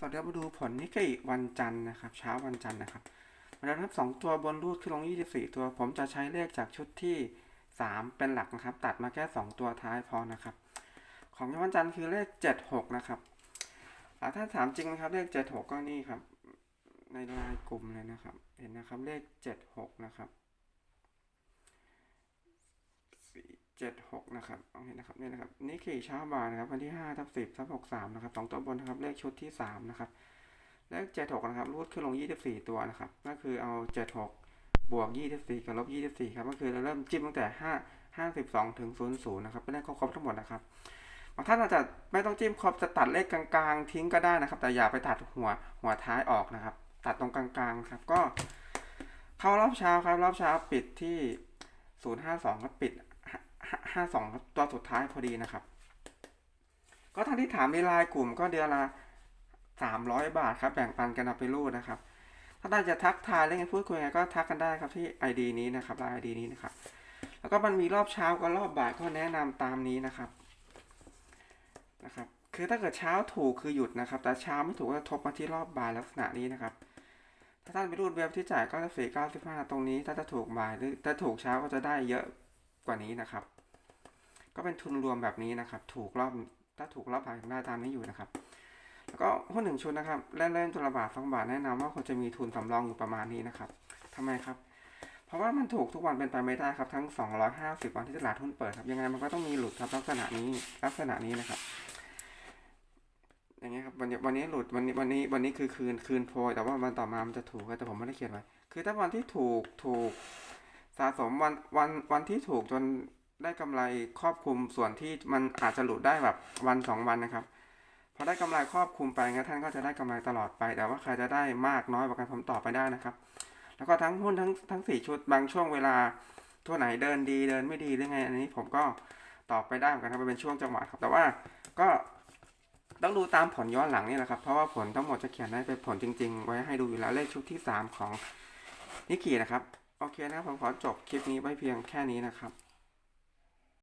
สวัสดีครับมาดูผลนิกเกิวันจันทร์นะครับ เช้าวันจันทร์นะครับมาแล้วครับสองตัวบนรูดขึ้นลง 24 ตัว ผมจะใช้เลขจากชุดที่ 3 เป็นหลักนะครับ ตัดมาแค่ 2 ตัวท้ายพอนะครับ ของวันจันทร์คือเลข 76 นะครับถ้าถามจริงนะครับเลข 76 ก็นี่ครับ ในรายกลุ่มเลยนะครับ เห็นนะครับเลข 76 นะครับ 76 นะครับเอาเห็นะครับนี่นะครับนี่ขี่เช้าบายนะครับวันที่5ทับ10ทับ63นะครับสองตัวบนนะครับเลขชุดที่ 3 นะครับ เลข 76 นะครับรูดขึ้นลง 24 ตัวนะครับ ก็คือเอา 76 บวก 24 กับลบ 24 ครับ ก็คือเราเริ่มจิ้มตั้งแต่ 5 52 ถึง 00 นะครับเป็นเลขครบทั้งหมดนะครับบางท่านอาจจะไม่ต้องจิ้มครบจะตัดเลขกลางๆ ทิ้งก็ได้นะครับ แต่อย่าไปตัดหัวหัวท้ายออกนะครับ ตัดตรงกลางๆครับก็เข้ารอบเช้าครับรอบเช้าปิดที่ 052ครับปิด 52ครับตัวสุดท้ายพอดีนะครับ ก็ท่านที่ถามในไลน์กลุ่มก็เดือนละ300บาทครับแบ่งปันกันเอาไปรูดนะครับ ถ้าท่านจะทักทายเล่นพูดคุยไงก็ทักกันได้ครับที่ ID นี้นะครับไลน์ ID นี้นะครับ แล้วก็มันมีรอบเช้ากับรอบบ่ายก็แนะนำตามนี้นะครับนะครับ คือถ้าเกิดเช้าถูกคือหยุดนะครับ แต่เช้าไม่ถูกก็จะทบมาที่รอบบ่ายลักษณะนี้นะครับถ้าท่านไปรูดเว็บที่จ่ายก็จะสี่เก้าสิบห้าตรงนี้ ถ้าจะถูกบ่ายหรือถ้าถูกเช้าก็จะได้เยอะกว่านี้นะครับ ก็เป็นทุนรวมแบบนี้นะครับ ถูกรอบถ้าถูกรอบบ่ายได้ตามนี้อยู่นะครับ แล้วก็หุ้นหนึ่งชุดนะครับเล่นเล่นตัวละบาทสองบาทแนะนำว่าควรจะมีทุนสำรองอยู่ประมาณนี้นะครับทำไมครับ เพราะว่ามันถูกทุกวันเป็นไปไม่ได้ครับ ทั้ง 250 วันที่ตลาดหุ้นเปิดครับ ยังไงมันก็ต้องมีหลุดครับลักษณะนี้ลักษณะนี้นะครับอย่างเงี้ยครับวันนี้วันนี้หลุดวันนี้วันนี้วันนี้คือคืนคืนโพยแต่ว่าวันต่อมามันจะถูกแต่ผมไม่ได้เขียนไว้คือถ้าวันที่ถูกถูกสะสมวันวันวันที่ถูกจน ได้กำไรครอบคลุมส่วนที่มันอาจจะหลุดได้แบบวันสองวันนะครับพอได้กำไรครอบคลุมไปงั้นท่านก็จะได้กำไรตลอดไป แต่ว่าใครจะได้มากน้อยกว่ากันผมตอบไปได้นะครับ แล้วก็ทั้งหุ้นทั้งทั้งสี่ชุดบางช่วงเวลาทั่วไหนเดินดีเดินไม่ดีหรือไง อันนี้ผมก็ตอบไปได้เหมือนกันครับเป็นช่วงจังหวะครับแต่ว่าก็ต้องดูตามผลย้อนหลังนี่แหละครับ เพราะว่าผลทั้งหมดจะเขียนได้เป็นผลจริง ๆ ไว้ให้ดูอยู่แล้วเลขชุดที่ 3 ของนิกกี้นะครับ โอเคนะครับผมขอจบคลิปนี้ไว้เพียงแค่นี้นะครับ